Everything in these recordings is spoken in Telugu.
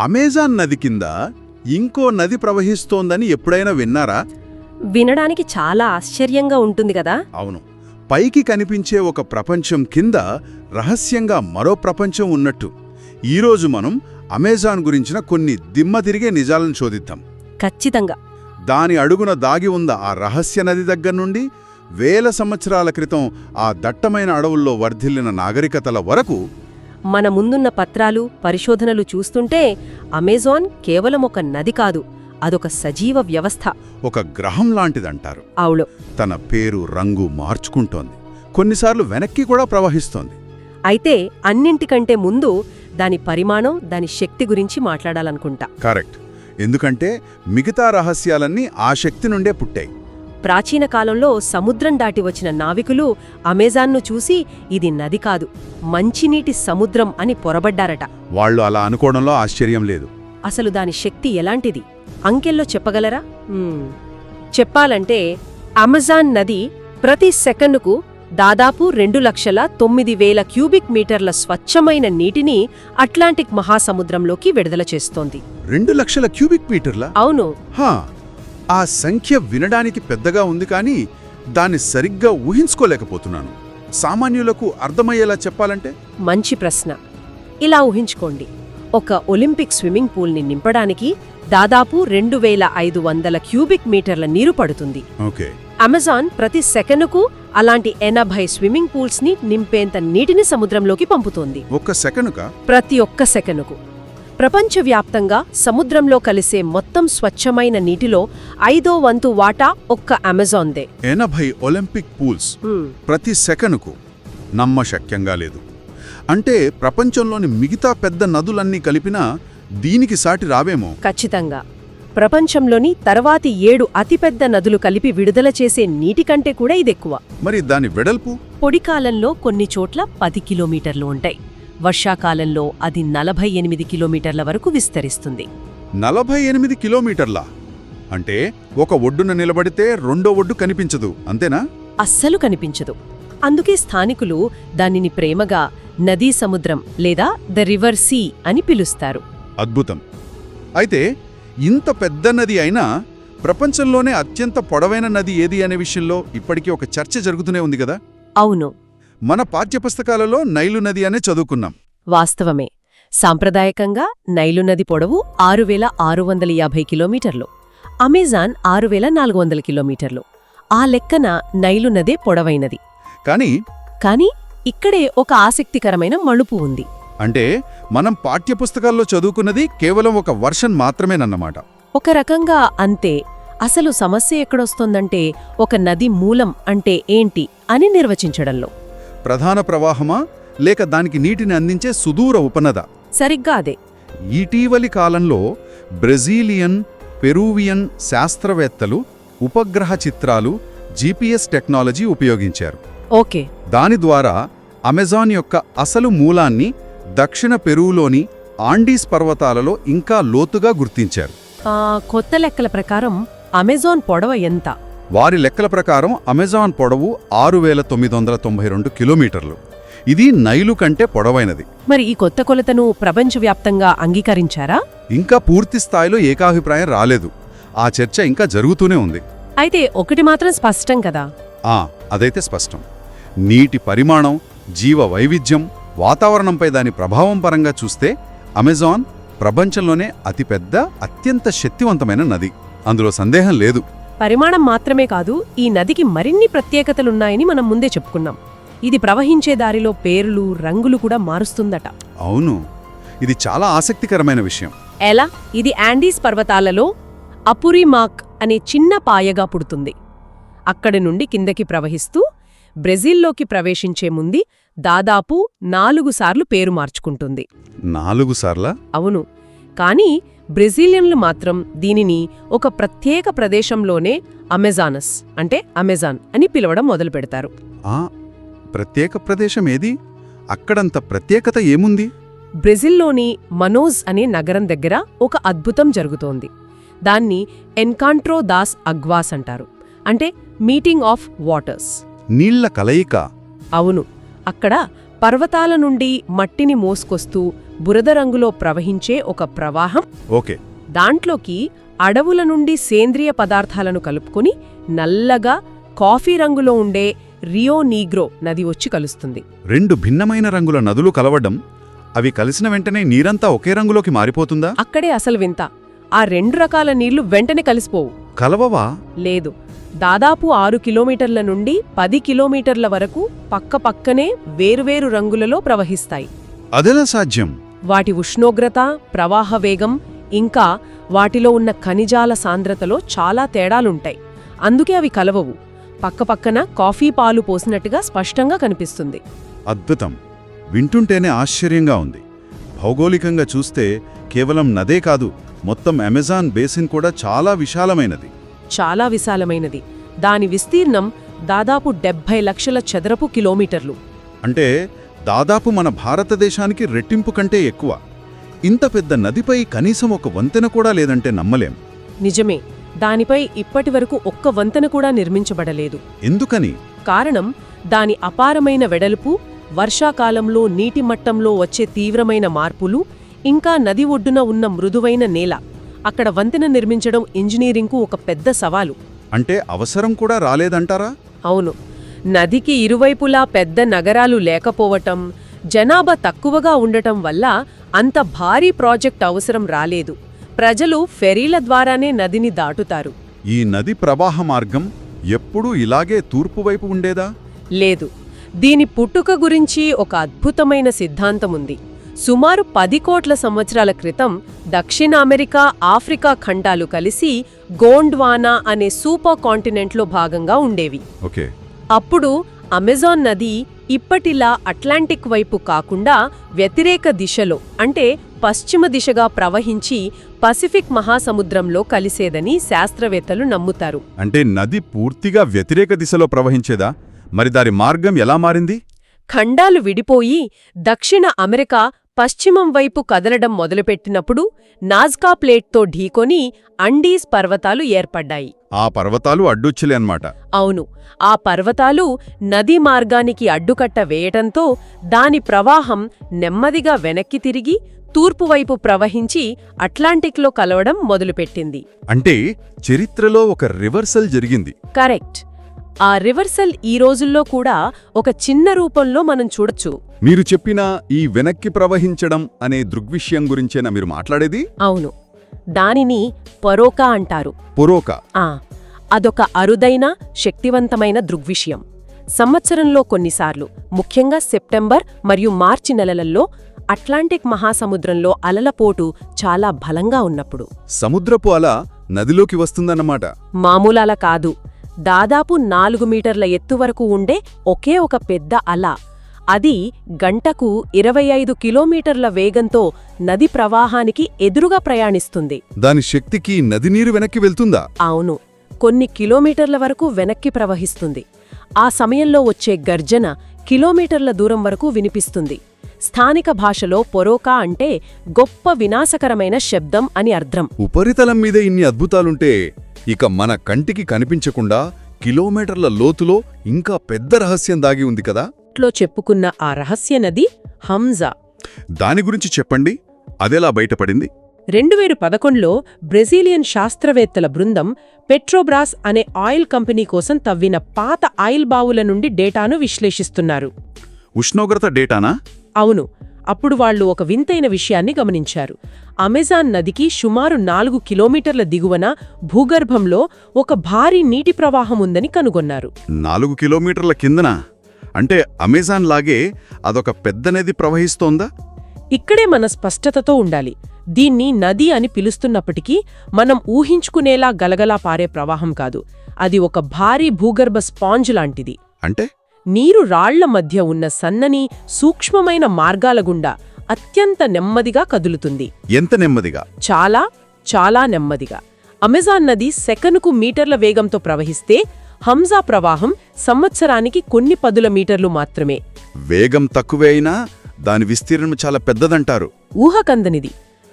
అమెజాన్ నది కింద ఇంకో నది ప్రవహిస్తోందని ఎప్పుడైనా విన్నారా? వినడానికి చాలా ఆశ్చర్యంగా ఉంటుంది కదా. అవును. పైకి కనిపించే ఒక ప్రపంచం కింద రహస్యంగా మరో ప్రపంచం ఉన్నట్టు. ఈరోజు మనం అమెజాన్ గురించిన కొన్ని దిమ్మ తిరిగే నిజాలను శోధిద్దాం. ఖచ్చితంగా. దాని అడుగున దాగి ఉన్న ఆ రహస్య నది దగ్గర నుండి వేల సంవత్సరాల క్రితం ఆ దట్టమైన అడవుల్లో వర్ధిల్లిన నాగరికతల వరకు మన ముందున్న పత్రాలు పరిశోధనలు చూస్తుంటే అమెజాన్ కేవలం ఒక నది కాదు అదొక సజీవ వ్యవస్థ. ఒక గ్రహం లాంటిదంటారు. అవును. తన పేరు రంగు మార్చుకుంటోంది. కొన్నిసార్లు వెనక్కి కూడా ప్రవహిస్తోంది. అయితే అన్నింటికంటే ముందు దాని పరిమాణం దాని శక్తి గురించి మాట్లాడాలనుకుంటా. కరెక్ట్. ఎందుకంటే మిగతా రహస్యాలన్నీ ఆ శక్తి నుండే పుట్టాయి. ప్రాచీన కాలంలో సముద్రం దాటి వచ్చిన నావికులు అమెజాన్ను చూసి ఇది నది కాదు మంచినీటి సముద్రం అని పొరబడ్డారట. వాళ్ళు అలా అనుకోవడంలో ఆశ్చర్యం లేదు. అసలు దాని శక్తి ఎలాంటిది? అంకెల్లో చెప్పగలరా. చెప్పాలంటే అమెజాన్ నది ప్రతి సెకనుకు దాదాపు రెండు లక్షల తొమ్మిది వేల క్యూబిక్ మీటర్ల స్వచ్ఛమైన నీటిని అట్లాంటిక్ మహాసముద్రంలోకి విడుదల చేస్తోంది. రెండు లక్షల క్యూబిక్ మీటర్ల? అవును. హా. ఆ సంఖ్య వినడానికి పెద్దగా ఉంది కానీ దాన్ని సరిగ్గా ఊహించుకోలేకపోతున్నాను. సామాన్యులకు అర్థమయ్యేలా చెప్పాలంటే? మంచి ప్రశ్న. ఇలా ఊహించుకోండి. ఒక ఒలింపిక్ స్విమ్మింగ్ పూల్ని నింపడానికి దాదాపు రెండు వేల ఐదు వందల క్యూబిక్ మీటర్ల నీరు పడుతుంది. ఓకే. అమెజాన్ ప్రతి సెకనుకు అలాంటి ఎనభై స్విమ్మింగ్ పూల్స్ని నింపేంత నీటిని సముద్రంలోకి పంపుతోంది. ఒక్క సెకనుక? ప్రతి ఒక్క సెకనుకు. ప్రపంచవ్యాప్తంగా సముద్రంలో కలిసే మొత్తం స్వచ్ఛమైన నీటిలో ఐదో వంతు వాటా ఒక్క అమెజాన్దే. ఎనభై ఒలింపిక్ పూల్స్ ప్రతి సెకనుకు నమ్మశక్యంగా లేదు. అంటే ప్రపంచంలోని మిగతా పెద్ద నదులన్నీ కలిపినా దీనికి సాటి రావేమో? ఖచ్చితంగా. ప్రపంచంలోని తర్వాతి ఏడు అతిపెద్ద నదులు కలిపి విడుదల చేసే నీటి కంటే కూడా ఇదెక్కువ. మరి దాని వెడల్పు? పొడికాలంలో కొన్ని చోట్ల పది కిలోమీటర్లు ఉంటాయి. వర్షాకాలంలో అది నలభై ఎనిమిది కిలోమీటర్ల వరకు విస్తరిస్తుంది. నలభై ఎనిమిది కిలోమీటర్ల? అంటే ఒక ఒడ్డున నిలబడితే రెండో ఒడ్డు కనిపించదు అంతేనా? అస్సలు కనిపించదు. అందుకే స్థానికులు దానిని ప్రేమగా నదీ సముద్రం లేదా ద రివర్ సీ అని పిలుస్తారు. అద్భుతం. అయితే ఇంత పెద్ద నది అయినా ప్రపంచంలోనే అత్యంత పొడవైన నది ఏది అనే విషయంలో ఇప్పటికీ ఒక చర్చ జరుగుతూనే ఉంది కదా? అవును. మన పాఠ్యపుస్తకాలలో నైలు నది అనే చదువుకున్నాం. వాస్తవమే. సాంప్రదాయకంగా నైలు నది పొడవు ఆరు వేల ఆరు వందల యాభై కిలోమీటర్లు. అమెజాన్ ఆరు వేల నాలుగు వందల కిలోమీటర్లు. ఆ లెక్కన నైలు నదే పొడవైనది. కానీ కాని ఇక్కడే ఒక ఆసక్తికరమైన మలుపు ఉంది. అంటే మనం పాఠ్యపుస్తకాల్లో చదువుకున్నది కేవలం ఒక వర్షన్ మాత్రమేనన్నమాట. ఒక రకంగా అంతే. అసలు సమస్య ఎక్కడొస్తోందంటే ఒక నది మూలం అంటే ఏంటి అని నిర్వచించడంలో. ప్రధాన ప్రవాహమా లేక దానికి నీటిని అందించే సుదూర ఉపనద? సరిగ్గా అదే. ఇటీవలి కాలంలో బ్రెజీలియన్ పెరూవియన్ శాస్త్రవేత్తలు ఉపగ్రహ చిత్రాలు జీపీఎస్ టెక్నాలజీ ఉపయోగించారు. ఓకే. దాని ద్వారా అమెజాన్ యొక్క అసలు మూలాన్ని దక్షిణ పెరువులోని ఆండీస్ పర్వతాలలో ఇంకా లోతుగా గుర్తించారు. కొత్త లెక్కల ప్రకారం అమెజాన్ పొడవ ఎంత? వారి లెక్కల ప్రకారం అమెజాన్ పొడవు ఆరు వేల తొమ్మిది వందల తొంభై రెండు కిలోమీటర్లు. ఇది నైలు కంటే పొడవైనది. మరి ఈ కొత్త కొలతను ప్రపంచవ్యాప్తంగా అంగీకరించారా? ఇంకా పూర్తి స్థాయిలో ఏకాభిప్రాయం రాలేదు. ఆ చర్చ ఇంకా జరుగుతూనే ఉంది. అయితే ఒకటి మాత్రం స్పష్టం కదా? ఆ అదైతే స్పష్టం. నీటి పరిమాణం జీవ వైవిధ్యం వాతావరణంపై దాని ప్రభావం పరంగా చూస్తే అమెజాన్ ప్రపంచంలోనే అతిపెద్ద అత్యంత శక్తివంతమైన నది. అందులో సందేహం లేదు. పరిమాణం మాత్రమే కాదు ఈ నదికి మరిన్ని ప్రత్యేకతలున్నాయని మనం ముందే చెప్పుకున్నాం. ఇది ప్రవహించే దారిలో పేర్లు రంగులు కూడా మారుస్తుందట. అవును. ఇది చాలా ఆసక్తికరమైన విషయం. ఎలా? ఇది యాండీస్ పర్వతాలలో అపురిమాక్ అనే చిన్న పాయగా పుడుతుంది. అక్కడి నుండి కిందకి ప్రవహిస్తూ బ్రెజిల్లోకి ప్రవేశించే ముందు దాదాపు నాలుగు సార్లు పేరు మార్చుకుంటుంది. నాలుగు సార్లా? అవును. కానీ బ్రెజిలియన్లు మాత్రం దీనిని ఒక ప్రత్యేక ప్రదేశంలోనే అమెజానస్ అంటే అమెజాన్ అని పిలవడం మొదలుపెడతారు ఆ ప్రత్యేక ప్రదేశం ఏది? అక్కడంత ప్రత్యేకత ఏముంది? బ్రెజిల్లోని మనోజ్ అనే నగరం దగ్గర ఒక అద్భుతం జరుగుతోంది. దాన్ని ఎన్కాంట్రో దాస్ అగ్వాస్ అంటారు అంటే మీటింగ్ ఆఫ్ వాటర్స్. నీళ్ళ కలయిక. అవును అక్కడ పర్వతాల నుండి మట్టిని మోసుకొస్తూ బురద రంగులో ప్రవహించే ఒక ప్రవాహం. ఓకే. దాంట్లోకి అడవుల నుండి సేంద్రియ పదార్థాలను కలుపుకొని నల్లగా కాఫీ రంగులో ఉండే రియో నీగ్రో నది వచ్చి కలుస్తుంది. రెండు భిన్నమైన రంగుల నదులు కలవడం అవి కలిసిన వెంటనే నీరంతా ఒకే రంగులోకి మారిపోతుందా? అక్కడే అసలు వింత. ఆ రెండు రకాల నీళ్ళు వెంటనే కలిసిపోవు. కలవవా? లేదు. దాదాపు ఆరు కిలోమీటర్ల నుండి పది కిలోమీటర్ల వరకు పక్కపక్కనే వేరువేరు రంగులలో ప్రవహిస్తాయి. అదెలా సాధ్యం? వాటి ఉష్ణోగ్రత ప్రవాహ వేగం ఇంకా వాటిలో ఉన్న ఖనిజాల సాంద్రతలో చాలా తేడాలుంటాయి. అందుకే అవి కలవవు. పక్కపక్కన కాఫీ పాలు పోసినట్టుగా స్పష్టంగా కనిపిస్తుంది. అద్భుతం. వింటుంటేనే ఆశ్చర్యంగా ఉంది. భౌగోళికంగా చూస్తే కేవలం నదే కాదు మొత్తం అమెజాన్ బేసిన్ కూడా చాలా విశాలమైనది. చాలా విశాలమైనది. దాని విస్తీర్ణం దాదాపు డెబ్భై లక్షల చదరపు కిలోమీటర్లు. అంటే దాదాపు మన భారతదేశానికి రెట్టింపు కంటే ఎక్కువ. ఇంత పెద్ద నదిపై కనీసం ఒక వంతెన కూడా లేదంటే నమ్మలేం. నిజమే. దానిపై ఇప్పటివరకు ఒక్క వంతెన కూడా నిర్మించబడలేదు. ఎందుకని? కారణం దాని అపారమైన వెడల్పు వర్షాకాలంలో నీటి మట్టంలో వచ్చే తీవ్రమైన మార్పులు ఇంకా నది ఒడ్డున ఉన్న మృదువైన నేల. అక్కడ వంతెన నిర్మించడం ఇంజనీరింగ్కు ఒక పెద్ద సవాలు. అంటే అవసరం కూడా రాలేదంటారా? అవును. నదికి ఇరువైపులా పెద్ద నగరాలు లేకపోవటం జనాభా తక్కువగా ఉండటం వల్ల అంత భారీ ప్రాజెక్ట్ అవసరం రాలేదు. ప్రజలు ఫెరీల ద్వారానే నదిని దాటుతారు. ఈ నది ప్రవాహ మార్గం ఎప్పుడూ ఇలాగే తూర్పు వైపు ఉండేదా? లేదు. దీని పుట్టుక గురించి ఒక అద్భుతమైన సిద్ధాంతముంది. సుమారు పది కోట్ల సంవత్సరాల క్రితం దక్షిణ అమెరికా ఆఫ్రికా ఖండాలు కలిసి గోండ్వానా అనే సూపర్ కాంటినెంట్లో భాగంగా ఉండేవి. ఓకే. అప్పుడు అమెజాన్ నది ఇప్పటిలా అట్లాంటిక్ వైపు కాకుండా వ్యతిరేక దిశలో అంటే పశ్చిమ దిశగా ప్రవహించి పసిఫిక్ మహాసముద్రంలో కలిసేదని శాస్త్రవేత్తలు నమ్ముతారు. అంటే నది పూర్తిగా వ్యతిరేక దిశలో ప్రవహించేదా? మరి దాని మార్గం ఎలా మారింది? ఖండాలు విడిపోయి దక్షిణ అమెరికా పశ్చిమం వైపు కదలడం మొదలుపెట్టినప్పుడు నాజ్కా ప్లేట్తో ఢీకొని అండీస్ పర్వతాలు ఏర్పడ్డాయి. ఆ పర్వతాలు అడ్డొచ్చులే అన్నమాట అవును ఆ పర్వతాలు నదీ మార్గానికి అడ్డుకట్ట వేయటంతో దాని ప్రవాహం నెమ్మదిగా వెనక్కి తిరిగి తూర్పువైపు ప్రవహించి అట్లాంటిక్లో కలవడం మొదలుపెట్టింది. అంటే చరిత్రలో ఒక రివర్సల్ జరిగింది. కరెక్ట్. ఆ రివర్సల్ ఈ రోజుల్లో కూడా ఒక చిన్న రూపంలో మనం చూడొచ్చు. మీరు చెప్పిన ఈ వెనక్కి ప్రవహించడం అనే దృగ్విషయం గురించేనా మీరు మాట్లాడేది? అవును. దానిని పరోకా అంటారు. పురోక. ఆ అదొక అరుదైన శక్తివంతమైన దృగ్విషయం. సంవత్సరంలో కొన్నిసార్లు ముఖ్యంగా సెప్టెంబర్ మరియు మార్చి నెలలలో అట్లాంటిక్ మహాసముద్రంలో అలలపోటు చాలా బలంగా ఉన్నప్పుడు. సముద్రపు అల నదిలోకి వస్తుందన్నమాట. మామూలాల కాదు. దాదాపు నాలుగు మీటర్ల ఎత్తు వరకు ఉండే ఒకే ఒక పెద్ద అల. అది గంటకు ఇరవై ఐదు కిలోమీటర్ల వేగంతో నది ప్రవాహానికి ఎదురుగా ప్రయాణిస్తుంది. దాని శక్తికి నది నీరు వెనక్కి వెళ్తుందా? అవును. కొన్ని కిలోమీటర్ల వరకు వెనక్కి ప్రవహిస్తుంది. ఆ సమయంలో వచ్చే గర్జన కిలోమీటర్ల దూరం వరకు వినిపిస్తుంది. స్థానిక భాషలో పొరోకా అంటే గొప్ప వినాశకరమైన శబ్దం అని అర్థం. ఉపరితలం మీద ఇన్ని అద్భుతాలుంటే ఇక మన కంటికి కనిపించకుండా కిలోమీటర్ల లోతులో ఇంకా పెద్ద రహస్యం దాగి ఉంది కదా? లో చెప్పుకున్న ఆ రహస్య నది హంజా. దాని గురించి చెప్పండి. అదెలా బయటపడింది? రెండు వేల పదకొండులో బ్రెజీలియన్ శాస్త్రవేత్తల బృందం పెట్రోబ్రాస్ అనే ఆయిల్ కంపెనీ కోసం తవ్విన పాత ఆయిల్ బావుల నుండి డేటాను విశ్లేషిస్తున్నారు. ఉష్ణోగ్రత డేటానా? అవును. అప్పుడు వాళ్ళు ఒక వింతైన విషయాన్ని గమనించారు. అమెజాన్ నదికి సుమారు నాలుగు కిలోమీటర్ల దిగువన భూగర్భంలో ఒక భారీ నీటి ప్రవాహం ఉందని కనుగొన్నారు. నాలుగు కిలోమీటర్ల కిందన? అంటే అమెజాన్ లాగే అదొక పెద్ద నది ప్రవహిస్తోందా? ఇక్కడే మన స్పష్టతతో ఉండాలి. దీన్ని నది అని పిలుస్తున్నప్పటికీ మనం ఊహించుకునేలా గలగలా పారే ప్రవాహం కాదు. అది ఒక భారీ భూగర్భ స్పాంజ్ లాంటిది. అంటే? నీరు రాళ్ళ మధ్య ఉన్న సన్నని సూక్ష్మమైన మార్గాల గుండా అత్యంత నెమ్మదిగా కదులుతుంది. ఎంత నెమ్మదిగా? చాలా చాలా నెమ్మదిగా. అమెజాన్ నది సెకనుకు మీటర్ల వేగంతో ప్రవహిస్తే హంజా ప్రవాహం సంవత్సరానికి కొన్ని పదుల మీటర్లు మాత్రమే. వేగం తక్కువే అయినా దాని విస్తీర్ణం చాలా పెద్దదంటారు. ఊహకందనిది.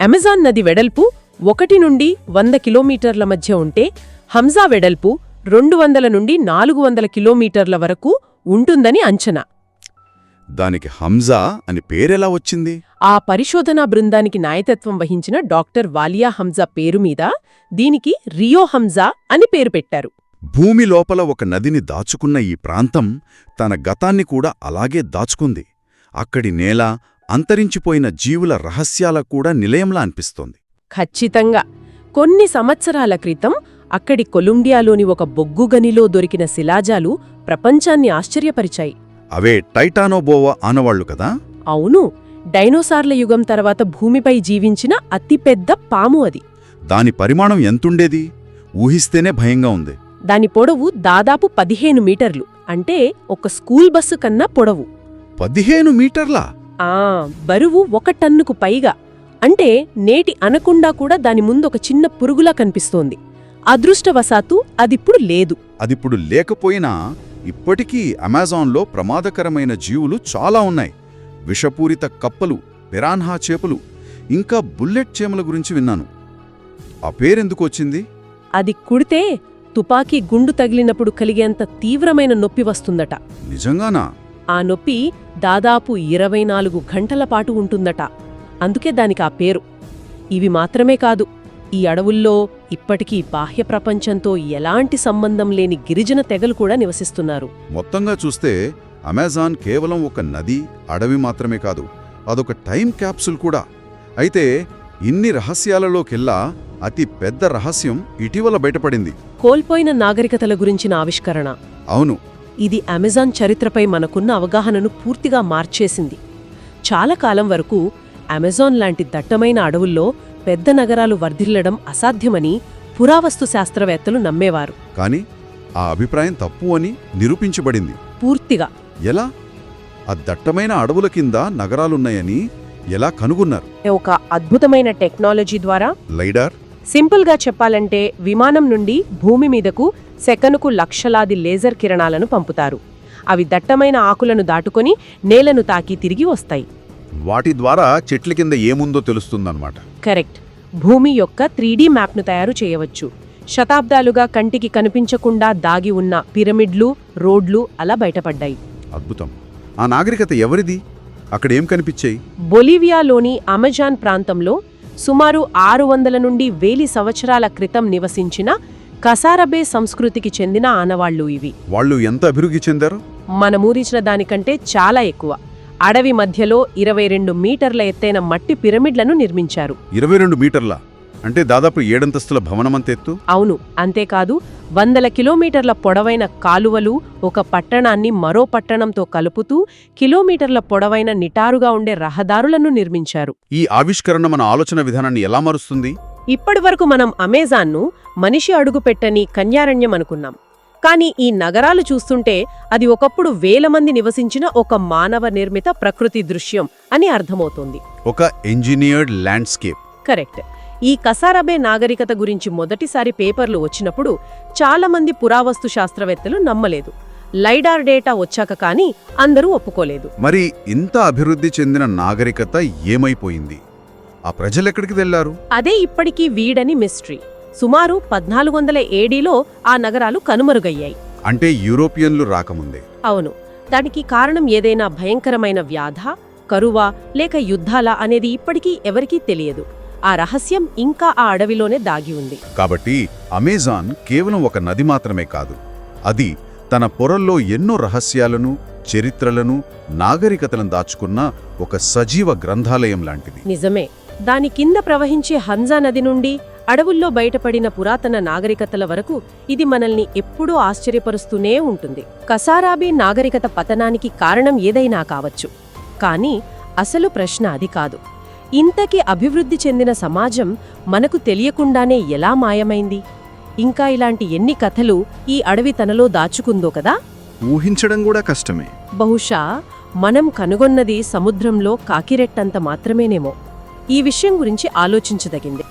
అమెజాన్ నది వెడల్పు ఒకటి నుండి వంద కిలోమీటర్ల మధ్య ఉంటే హంజా వెడల్పు రెండు వందల నుండి నాలుగు వందల కిలోమీటర్ల వరకు ఉంటుందని అంచనా. దానికి హంజా అని పేరెలా వచ్చింది? ఆ పరిశోధనా బృందానికి నాయకత్వం వహించిన డాక్టర్ వాలియా హంజా పేరు మీద దీనికి రియో హంజా అని పేరు పెట్టారు. భూమి లోపల ఒక నదిని దాచుకున్న ఈ ప్రాంతం తన గతాన్ని కూడా అలాగే దాచుకుంది. అక్కడి నేల అంతరించిపోయిన జీవుల రహస్యాల కూడా నిలయంలా అనిపిస్తోంది. ఖచ్చితంగా. కొన్ని సంవత్సరాల క్రితం అక్కడి కొలంబియాలోని ఒక బొగ్గుగనిలో దొరికిన శిలాజాలు ప్రపంచాన్ని ఆశ్చర్యపరిచాయి. అవే టైటానోబోవా ఆనవాళ్ళు కదా? అవును. డైనోసార్ల యుగం తర్వాత భూమిపై జీవించిన అతిపెద్ద పాము అది. దాని పరిమాణం ఎంతుండేది? ఊహిస్తేనే భయంగా ఉంది. దాని పొడవు దాదాపు పదిహేను మీటర్లు. అంటే ఒక స్కూల్ బస్సు కన్నా పొడవు. పదిహేను మీటర్లా? ఆ బరువు ఒక టన్నుకు పైగా. అంటే నేటి అనకుండా కూడా దాని ముందు ఒక చిన్న పురుగులా కనిపిస్తోంది. అదృష్టవశాత్తు అదిప్పుడు లేదు. అదిప్పుడు లేకపోయినా ఇప్పటికీ అమెజాన్లో ప్రమాదకరమైన జీవులు చాలా ఉన్నాయి. విషపూరిత కప్పలు పిరాన్హా చేపలు ఇంకా బుల్లెట్ చేమల గురించి విన్నాను. ఆ పేరెందుకు వచ్చింది? అది కుడితే తుపాకీ గుండు తగిలినప్పుడు కలిగేంత తీవ్రమైన నొప్పి వస్తుందట. నిజంగానా? ఆ నొప్పి దాదాపు ఇరవై నాలుగు గంటల పాటు ఉంటుందట. అందుకే దానికి ఆ పేరు. ఇవి మాత్రమే కాదు ఈ అడవుల్లో ఇప్పటికీ బాహ్య ప్రపంచంతో ఎలాంటి సంబంధం లేని గిరిజన తెగలు కూడా నివసిస్తున్నారు. మొత్తంగా చూస్తే అమెజాన్ కేవలం ఒక నది అడవి మాత్రమే కాదు అదొక టైం క్యాప్సుల్ కూడా. అయితే ఇన్ని రహస్యాలలోకెల్లా అతి పెద్ద రహస్యం ఇటీవల బయటపడింది. కోల్పోయిన నాగరికతల గురించిన ఆవిష్కరణ. అవును. ఇది అమెజాన్ చరిత్రపై మనకున్న అవగాహనను పూర్తిగా మార్చేసింది. చాలా కాలం వరకు అమెజాన్ లాంటి దట్టమైన అడవుల్లో పెద్ద నగరాలు వర్ధిల్లడం అసాధ్యమని పురావస్తు శాస్త్రవేత్తలు నమ్మేవారు. కానీ ఆ అభిప్రాయం తప్పు అని నిరూపించబడింది. పూర్తిగా. ఎలా? ఆ దట్టమైన అడవుల కింద నగరాలున్నాయని ఎలా కనుగొన్నారు? ఒక అద్భుతమైన టెక్నాలజీ ద్వారా లైడార్? సింపుల్గా చెప్పాలంటే విమానం నుండి భూమి మీదకు సెకనుకు లక్షలాది లేజర్ కిరణాలను పంపుతారు. అవి దట్టమైన ఆకులను దాటుకొని నేలను తాకి తిరిగి వస్తాయి. వాటి ద్వారా చెట్ల కింద ఏముందో తెలుస్తుందన్నమాట. కరెక్ట్. భూమి యొక్క త్రీడీ మ్యాప్ను తయారు చేయవచ్చు. శతాబ్దాలుగా కంటికి కనిపించకుండా దాగి ఉన్న పిరమిడ్లు రోడ్లు అలా బయటపడ్డాయి. అద్భుతం. ఆ నాగరికత ఎవరిది? అక్కడేం కనిపించాయి? బొలీవియాలోని అమెజాన్ ప్రాంతంలో సుమారు ఆరు వందల నుండి వేలి సంవత్సరాల క్రితం నివసించిన కసారబే సంస్కృతికి చెందిన ఆనవాళ్ళు ఇవి. వాళ్ళు ఎంత అభివృద్ధి చెందారు? మనమూరించిన దానికంటే చాలా ఎక్కువ. అడవి మధ్యలో ఇరవై రెండు మీటర్ల ఎత్తైన మట్టి పిరమిడ్లను నిర్మించారు. ఇరవై రెండు మీటర్ల? అంటే దాదాపు ఏడంతస్తుల భవనమంత ఎత్తు అవును అంతేకాదు వందల కిలోమీటర్ల పొడవైన కాలువలు ఒక పట్టణాన్ని మరో పట్టణంతో కలుపుతూ కిలోమీటర్ల పొడవైన నిటారుగా ఉండే రహదారులను నిర్మించారు. ఈ ఆవిష్కరణ మన ఆలోచన విధానాన్ని ఎలా మారుస్తుంది? ఇప్పటివరకు మనం అమెజాన్ను మనిషి అడుగుపెట్టని కన్యారణ్యం అనుకున్నాం. కానీ ఈ నగరాలు చూస్తుంటే అది ఒకప్పుడు వేల మంది నివసించిన ఒక మానవ నిర్మిత ప్రకృతి దృశ్యం అని అర్థమవుతోంది. ఒక ఎంజినీర్డ్ ల్యాండ్స్కేప్ కరెక్ట్. ఈ కసారబే నాగరికత గురించి మొదటిసారి పేపర్లు వచ్చినప్పుడు చాలా మంది పురావస్తు శాస్త్రవేత్తలు నమ్మలేదు. లైడార్ డేటా వచ్చాక కానీ అందరూ ఒప్పుకోలేదు. మరి ఇంత అభివృద్ధి చెందిన నాగరికత ఏమైపోయింది? ఆ ప్రజలెక్కడికి వెళ్ళారు? అదే ఇప్పటికీ వీడని మిస్టరీ. సుమారు పద్నాలుగు వందల ఏడీలో ఆ నగరాలు కనుమరుగయ్యాయి. అంటే యూరోపియన్లు రాకముందే. అవును. దానికి కారణం ఏదైనా భయంకరమైన వ్యాధ కరువా లేక యుద్ధాలా అనేది ఇప్పటికీ ఎవరికీ తెలియదు. ఆ రహస్యం ఇంకా ఆ అడవిలోనే దాగి ఉంది. కాబట్టి అమెజాన్ కేవలం ఒక నది మాత్రమే కాదు అది తన పొరల్లో ఎన్నో రహస్యాలను చరిత్రలను నాగరికతలను దాచుకున్న ఒక సజీవ గ్రంథాలయం లాంటిది. నిజమే దాని కింద ప్రవహించే హంజా నది నుండి అడవుల్లో బయటపడిన పురాతన నాగరికతల వరకు ఇది మనల్ని ఎప్పుడూ ఆశ్చర్యపరుస్తూనే ఉంటుంది. కసారాబీ నాగరికత పతనానికి కారణం ఏదైనా కావచ్చు కానీ అసలు ప్రశ్న అది కాదు. ఇంతకి అభివృద్ధి చెందిన సమాజం మనకు తెలియకుండానే ఎలా మాయమైంది? ఇంకా ఇలాంటి ఎన్ని కథలు ఈ అడవి తనలో దాచుకుందో కదా? ఊహించడం కూడా కష్టమే. బహుశా మనం కనుగొన్నది సముద్రంలో కాకిరెట్టంత మాత్రమేనేమో. ఈ విషయం గురించి ఆలోచించదగింది.